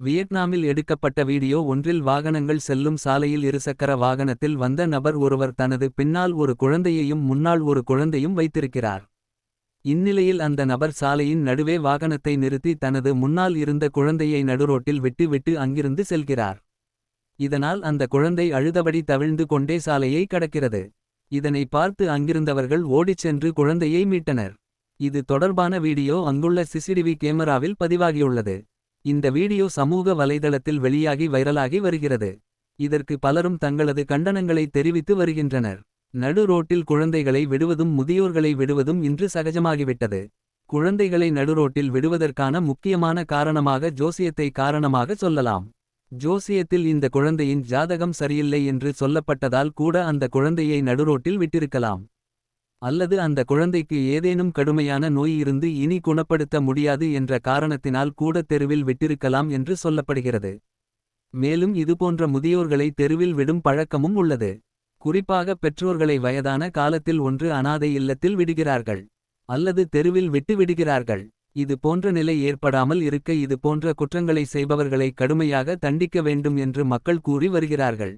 வியட்நாமில் எடுக்கப்பட்ட வீடியோ ஒன்றில் வாகனங்கள் செல்லும் சாலையில் இருசக்கர வாகனத்தில் வந்த நபர் ஒருவர் தனது பின்னால் ஒரு குழந்தையையும் முன்னால் ஒரு குழந்தையும் வைத்திருக்கிறார். இந்நிலையில் அந்த நபர் சாலையின் நடுவே வாகனத்தை நிறுத்தி தனது முன்னால் இருந்த குழந்தையை நடுரோட்டில் விட்டு விட்டு அங்கிருந்து செல்கிறார். இதனால் அந்த குழந்தை அழுதபடி தவிழ்ந்து கொண்டே சாலையை கடக்கிறது. இதனை பார்த்து அங்கிருந்தவர்கள் ஓடிச் சென்று குழந்தையை மீட்டனர். இது தொடர்பான வீடியோ அங்குள்ள சிசிடிவி கேமராவில் பதிவாகியுள்ளது. இந்த வீடியோ சமூக வலைதளத்தில் வெளியாகி வைரலாகி வருகிறது. இதற்கு பலரும் தங்களது கண்டனங்களை தெரிவித்து வருகின்றனர். நடு ரோட்டில் குழந்தைகளை விடுவதும் முதியோர்களை விடுவதும் இன்று சகஜமாகிவிட்டது. குழந்தைகளை நடுரோட்டில் விடுவதற்கான முக்கியமான காரணமாக ஜோசியத்தை காரணமாக சொல்லலாம். ஜோசியத்தில் இந்த குழந்தையின் ஜாதகம் சரியில்லை என்று சொல்லப்பட்டதால் கூட அந்த குழந்தையை நடுரோட்டில் விட்டிருக்கலாம். அல்லது அந்த குழந்தைக்கு ஏதேனும் கடுமையான நோய் இருந்து இனி குணப்படுத்த முடியாது என்ற காரணத்தினால் கூட தெருவில் விட்டிருக்கலாம் என்று சொல்லப்படுகிறது. மேலும் இதுபோன்ற முதியோர்களை தெருவில் விடும் பழக்கமும் உள்ளது. குறிப்பாக பெற்றோர்களை வயதான காலத்தில் ஒன்று அனாதை இல்லத்தில் விடுகிறார்கள். அல்லது தெருவில் விட்டு விடுகிறார்கள். இது போன்ற நிலை ஏற்படாமல் இருக்க இது போன்ற குற்றங்களை செய்பவர்களை கடுமையாக தண்டிக்க வேண்டும் என்று மக்கள் கூறி வருகிறார்கள்.